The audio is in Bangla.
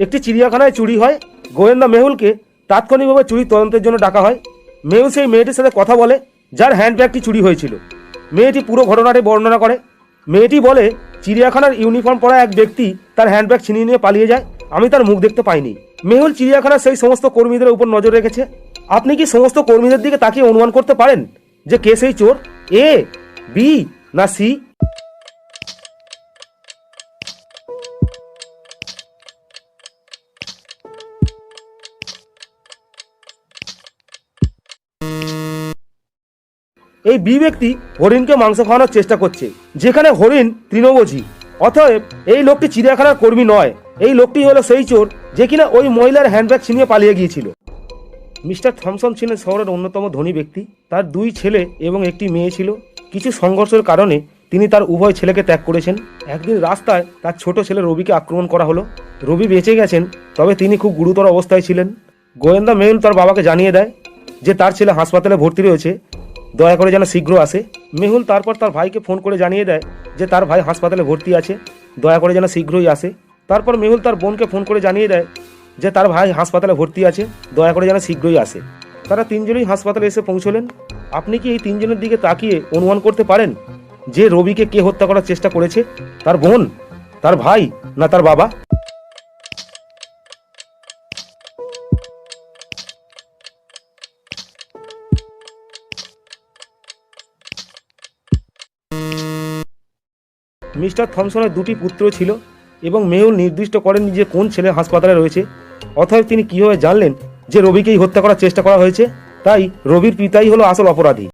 একটি চিড়িয়াখানায় চুরি হয়। গোয়েন্দা মেহুলকে তাৎক্ষণিকভাবে চুরি তদন্তের জন্য ডাকা হয়। মেহুল সেই মেয়েটির সাথে কথা বলে, যার হ্যান্ডব্যাগটি চুরি হয়েছিল। মেয়েটি পুরো ঘটনাটি বর্ণনা করে। মেয়েটি বলে, চিড়িয়াখানার ইউনিফর্ম পরা এক ব্যক্তি তার হ্যান্ডব্যাগ ছিনিয়ে নিয়ে পালিয়ে যায়। আমি তার মুখ দেখতে পাইনি। মেহুল চিড়িয়াখানার সেই সমস্ত কর্মীদের উপর নজর রেখেছে। আপনি কি সমস্ত কর্মীদের দিকে তাকিয়ে অনুমান করতে পারেন যে কে সেই চোর? এ, বি, না সি এই বি ব্যক্তি হরিণকে মাংস খাওয়ানোর চেষ্টা করছে, যেখানে হরিণ তৃণভোজী। অতএব এই লোকটি চিড়িয়াখানার কর্মী নয়, এই লোকটি হলো সেই চোর যে কিনা ওই মহিলার হ্যান্ডব্যাগ ছিনিয়ে পালিয়ে গিয়েছিল। মিস্টার থমসন ছিলেন শহরের অন্যতম ধনী ব্যক্তি। তার দুই ছেলে এবং একটি মেয়ে ছিল। কিছু সংঘর্ষের কারণে তিনি তার উভয় ছেলেকে ত্যাগ করেছেন। একদিন রাস্তায় তার ছোট ছেলে রবিকে আক্রমণ করা হলো। রবি বেঁচে গেছেন, তবে তিনি খুব গুরুতর অবস্থায় ছিলেন। গোয়েন্দা মেহুল তার বাবাকে জানিয়ে দেয় যে তার ছেলে হাসপাতালে ভর্তি রয়েছে। দয়া করে যেন শীঘ্র আসে। মেহুল তারপর তার ভাইকে ফোন করে জানিয়ে দেয় যে তার ভাই হাসপাতালে ভর্তি আছে। দয়া করে যেন শীঘ্রই আসে। তারপর মেহুল তার বোনকে ফোন করে জানিয়ে দেয় যে তার ভাই হাসপাতালে ভর্তি আছে। দয়া করে যেন শীঘ্রই আসে। তারা তিনজনই হাসপাতালে এসে পৌঁছলেন। আপনি কি এই তিনজনের দিকে তাকিয়ে অনুমান করতে পারেন যে রবিকে কে হত্যা করার চেষ্টা করেছে? তার বোন? তার ভাই? না তার বাবা? মিস্টার থমসনের দুটি পুত্র ছিল এবং মেহুল নির্দিষ্ট করেননি যে কোন ছেলে হাসপাতালে রয়েছে। অথবা তিনি কীভাবে জানলেন যে রবিকেই হত্যা করার চেষ্টা করা হয়েছে? তাই রবির পিতাই হলো আসল অপরাধী।